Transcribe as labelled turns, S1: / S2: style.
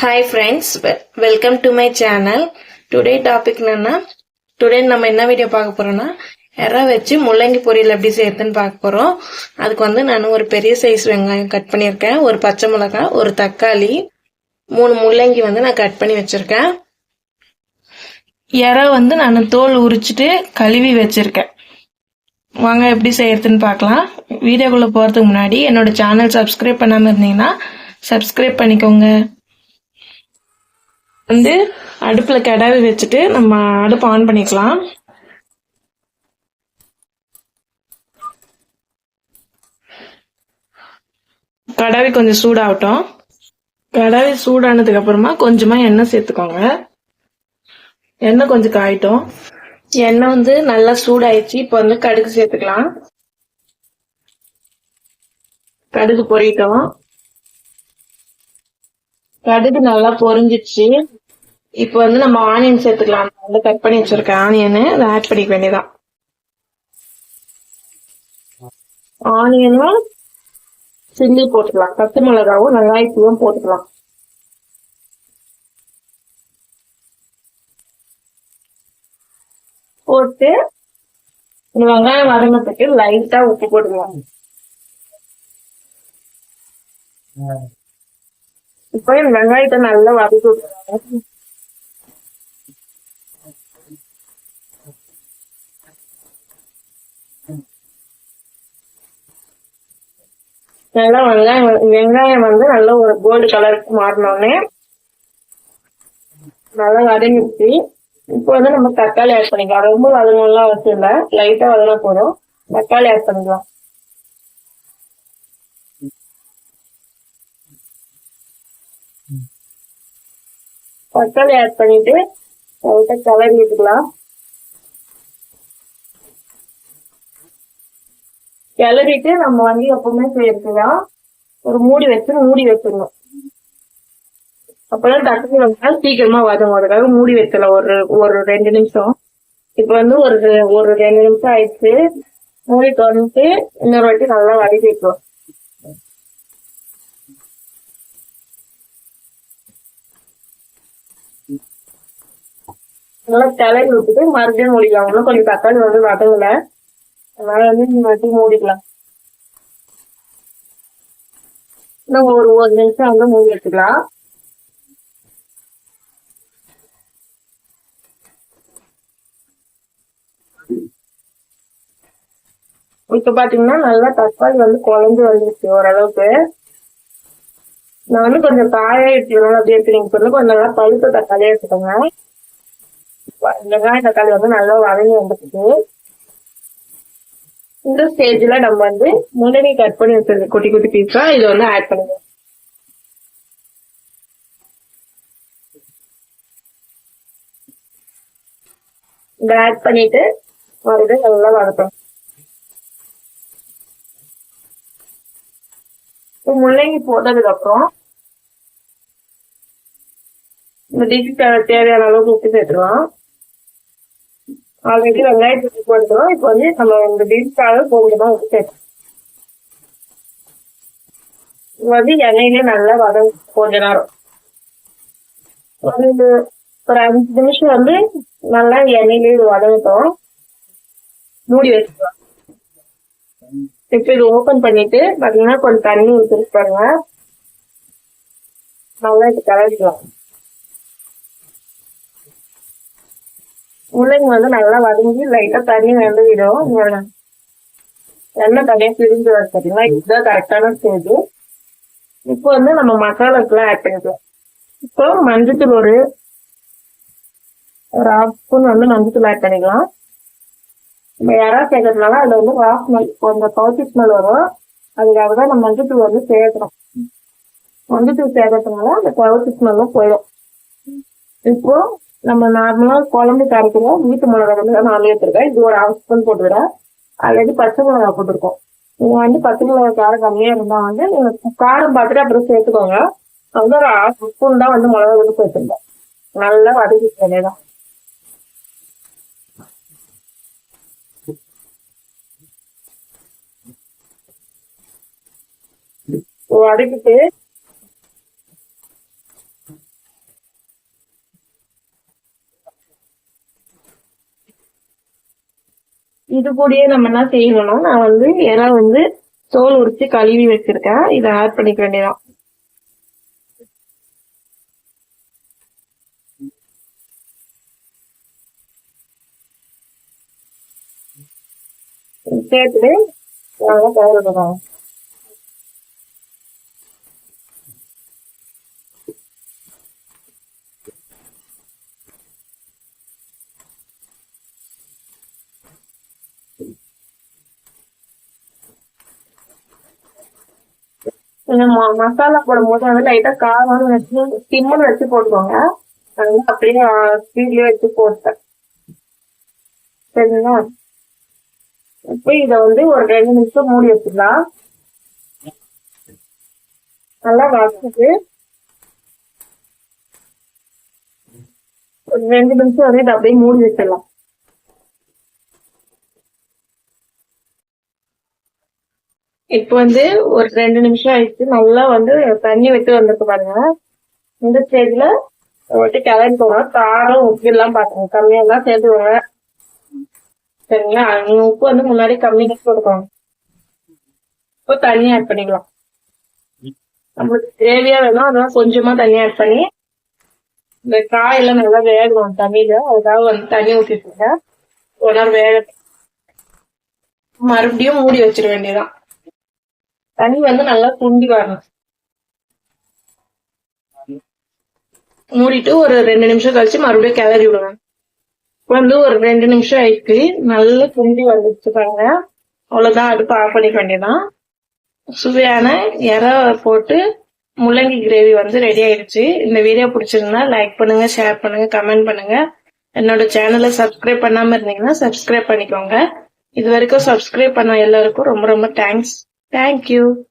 S1: Hi friends welcome to my channel today topic என்னன்னா today நம்ம என்ன வீடியோ பார்க்க போறோம்னா எறா வச்சு முள்ளங்கி பொரியல் எப்படி செய்யறதுன்னு பார்க்க போறோம். அதுக்கு வந்து நான் ஒரு பெரிய சைஸ் வெங்காயம் கட் பண்ணியிருக்கேன். ஒரு பச்சை மிளகாய் ஒரு தக்காளி மூணு முள்ளங்கி வந்து நான் கட் பண்ணி வச்சிருக்கேன். எறா வந்து நான் தோல் உரிச்சிட்டு கழுவி வச்சிருக்கேன். வாங்க எப்படி செய்யறதுன்னு பார்க்கலாம். வீடியோக்குள்ள போறதுக்கு முன்னாடி என்னோட சேனல் சப்ஸ்கிரைப் பண்ணாம இருந்தீங்கன்னா சப்ஸ்கிரைப் பண்ணிக்கோங்க. வந்து அடுப்புல கிடாவி வச்சுட்டு நம்ம அடுப்பு ஆன் பண்ணிக்கலாம். கடாவி கொஞ்சம் சூடாகட்டும். கடாவி சூடானதுக்கு அப்புறமா கொஞ்சமா எண்ணெய் சேர்த்துக்கோங்க. எண்ணெய் கொஞ்சம் காயிட்டும். எண்ணெய் வந்து நல்லா சூடாயிடுச்சு. இப்போ வந்து கடுகு சேர்த்துக்கலாம். கடுகு பொரியட்டும் கடுகு நல்லா பொரிஞ்சிடுச்சு. இப்போ வந்து நம்ம ஆனியன் சேர்த்துக்கலாம். நான் வந்து கட் பண்ணி வச்சிருக்கேன். ஆனியனு அதை ஆட் பண்ணிக்க வேண்டியதான் ஆனியனும் சில்லி போட்டுக்கலாம். பச்சை மிளகாவும் வெங்காயத்தையும் போட்டுக்கலாம். போட்டு இந்த வெங்காயம் வதங்கிறதுக்கு லைட்டா உப்பு போட்டுக்கலாம். இப்போ இந்த வெங்காயத்தை நல்லா வதக்கி விட்டுருவாங்க நல்லா வெங்காயம் வெங்காயம் வந்து நல்ல ஒரு கோல்டு கலருக்கு மாறினோடனே நல்லா வதங்கிடுச்சு. இப்போ வந்து நம்ம தக்காளி ஆட் பண்ணிக்கலாம். ரொம்ப வதங்கலாம் அவசியம் இல்லை. லைட்டா வதங்கினா போதும். தக்காளி ஆட் பண்ணிக்கலாம். தக்காளி ஆட் பண்ணிட்டு லைட்டா கலர் விட்டுக்கலாம் கிளறிட்டு நம்ம வந்து எப்பவுமே செய்யறதுதான் ஒரு மூடி வச்சு மூடி வச்சிடணும். அப்பதான் தக்காளி வந்தால் சீக்கிரமா வதம் அதுக்காக மூடி வைக்கல ஒரு ஒரு ரெண்டு நிமிஷம். இப்ப வந்து ஒரு ஒரு ரெண்டு நிமிஷம் ஆயிடுச்சு. மூடி திறந்துட்டு இன்னொரு வாட்டி நல்லா வதக்கி வைக்கலாம் நல்லா கிளறி விட்டுட்டு மறுபடியும் மூடிக்கலாம். இன்னும் கொஞ்சம் தக்காளி வந்து வதங்கல. அதனால வந்து இந்த வாட்டி மூடிக்கலாம். இன்னும் ஒரு ஒரு நிமிஷம் வந்து மூடி வச்சுக்கலாம். இப்போ பாத்தீங்கன்னா நல்லா தக்காளி வந்து குழஞ்சு வந்துருச்சு ஓரளவுக்கு. நான் வந்து கொஞ்சம் காய எடுத்துக்கணும் அப்படி எடுத்துக்கிங்க சொல்லி கொஞ்சம் நல்லா பழுத்த தக்காளியே எடுத்துக்கோங்க. வெங்காய தக்காளி வந்து நல்லா வதங்கி வந்துருக்கு இந்த ஸ்டேஜ்ல நம்ம வந்து முன்னாடி கட் பண்ணி வச்சிருக்க குட்டி குட்டி பீஸா இதை வந்து ஆட் பண்ணுவோம். இதை ஆட் பண்ணிட்டு மறுபடியும் நல்லா வதக்கணும். முள்ளங்கி போட்டதுக்கு அப்புறம் இந்த டிஷ்க்கு தேவையான அளவுக்கு உப்பு சேர்த்துருவோம் ஆல்ரெடி வெங்காயத்துக்கு போட்டுக்கிறோம் இப்போ வந்து நம்ம இந்த டிஷ்க்காக கொஞ்சமாக உப்பு வந்து எண்ணெயிலே நல்லா வதங்க கொஞ்ச நேரம். ஒரு ஒரு அஞ்சு நிமிஷம் வந்து நல்லா எண்ணெயிலே இது வதங்கட்டும். மூடி வச்சுக்கலாம். இப்போ இது ஓபன் பண்ணிட்டு பாத்தீங்கன்னா கொஞ்சம் தண்ணி ஊற்றிட்டு பாருங்க. நல்லா இது கலரிக்கலாம். முள்ளங்கி வந்து நல்லா வதங்கி லைட்டா தண்ணி வந்து விடும் எண்ணெய் தனியா பிரிஞ்சு வர இதுதான் கரெக்டான ஸ்டேஜ் இப்போ வந்து நம்ம மசாலாக்கெல்லாம் ஆட் பண்ணிக்கலாம். இப்போ மஞ்சத்தூள் ஒரு ஒரு ஹாஃப் ஸ்பூன் வந்து மஞ்சத்தூள் ஆட் பண்ணிக்கலாம். நம்ம யாரா சேர்க்கறதுனால அதுல வந்து ராஃப் ஸ்மெல் கொஞ்சம் கவுச்சி ஸ்மெல் வரும். அதுக்காக தான் நம்ம மஞ்சத்தூள் வந்து சேர்க்கணும் மஞ்சத்தூள் சேர்க்கறதுனால அந்த கவுச்சி ஸ்மெல்லும் போயிடும். இப்போ நம்ம நார்மலா குழம்பு கரைக்கிறோம். வீட்டு மிளகா வந்து நான் எடுத்துருக்கேன் இது ஒரு ஹாஃப் ஸ்பூன் போட்டுக்கிறேன் ஆல்ரெடி பச்சை மிளகா போட்டிருக்கோம். நீங்கள் வந்து பச்சை மிளகா காரம் கம்மியாக இருந்தால் வந்து நீங்கள் காரம் பார்த்துட்டு அப்புறம் சேர்த்துக்கோங்க. வந்து ஒரு ஹாஃப் ஸ்பூன் தான் வந்து மிளகா வந்து சேர்த்துருந்தேன் நல்லா வதக்கி வேண்டியதான் வதக்கிட்டு இது கூடயே நம்ம என்ன செய்யணும்னா நான் வந்து இறா வந்து தோல் உரிச்சு கழுவி வச்சிருக்கேன். இதை ஆட் பண்ணிக்க வேண்டியதான் சேர்த்துட்டு நாங்கள் தயாரிக்கிறோம் நீங்க ம- மசாலா போடும்போது வந்து லைட்டா காரம் வச்சு சிம்மில் வச்சு போட்டுக்கோங்க நான் அப்படியே ஸ்பீட்லயே வச்சு போட்டேன். சரிங்களா? இப்போ இதை வந்து ஒரு ரெண்டு நிமிஷம் மூடி வச்சிடலாம் நல்லா வச்சுட்டு ஒரு ரெண்டு நிமிஷம் வந்து இதை அப்படியே மூடி வச்சிடலாம். இப்போ வந்து ஒரு ரெண்டு நிமிஷம் ஆயிடுச்சு. நல்லா வந்து தண்ணி விட்டு வந்திருக்கு பாருங்க. இந்த ஸ்டேஜ்ல கிளம்பி கிளம்பிக்கோங்க காரம் உப்பு எல்லாம் பாத்துக்கோங்க. கம்மியா எல்லாம் சேர்த்துக்கோங்க. சரிங்களா? உப்பு வந்து முன்னாடி கம்மி கொடுக்கணும். இப்போ தண்ணி ஆட் பண்ணிக்கலாம். நம்மளுக்கு கிரேவியா வேணும். அதெல்லாம் கொஞ்சமா தண்ணி ஆட் பண்ணி இந்த காயெல்லாம் நல்லா வேகணும் தண்ணியில. அதுக்காக வந்து தண்ணி ஊற்றிட்டு ஒரு நேரம் வேக மறுபடியும் மூடி வச்சிட வேண்டியதான் தண்ணி வந்து நல்லா குண்டி வரணும். மூடிட்டு ஒரு ரெண்டு நிமிஷம் கழிச்சு மறுபடியும் கிளறி விடுவேன் வந்து ஒரு ரெண்டு நிமிஷம் ஆயிடுச்சு நல்லா சுண்டி வந்துச்சு பாருங்க. அவ்வளவுதான் அடுப்பு ஆஃப் பண்ணிக்க வேண்டியதான் சுவையான இற போட்டு முள்ளங்கி கிரேவி வந்து ரெடி ஆயிடுச்சு. இந்த வீடியோ பிடிச்சிருந்தா லைக் பண்ணுங்க ஷேர் பண்ணுங்க கமெண்ட் பண்ணுங்க. என்னோட சேனலை சப்ஸ்கிரைப் பண்ணாம இருந்தீங்கன்னா சப்ஸ்கிரைப் பண்ணிக்கோங்க. இது வரைக்கும் சப்ஸ்கிரைப் பண்ண எல்லாருக்கும் ரொம்ப ரொம்ப தேங்க்ஸ் thank you.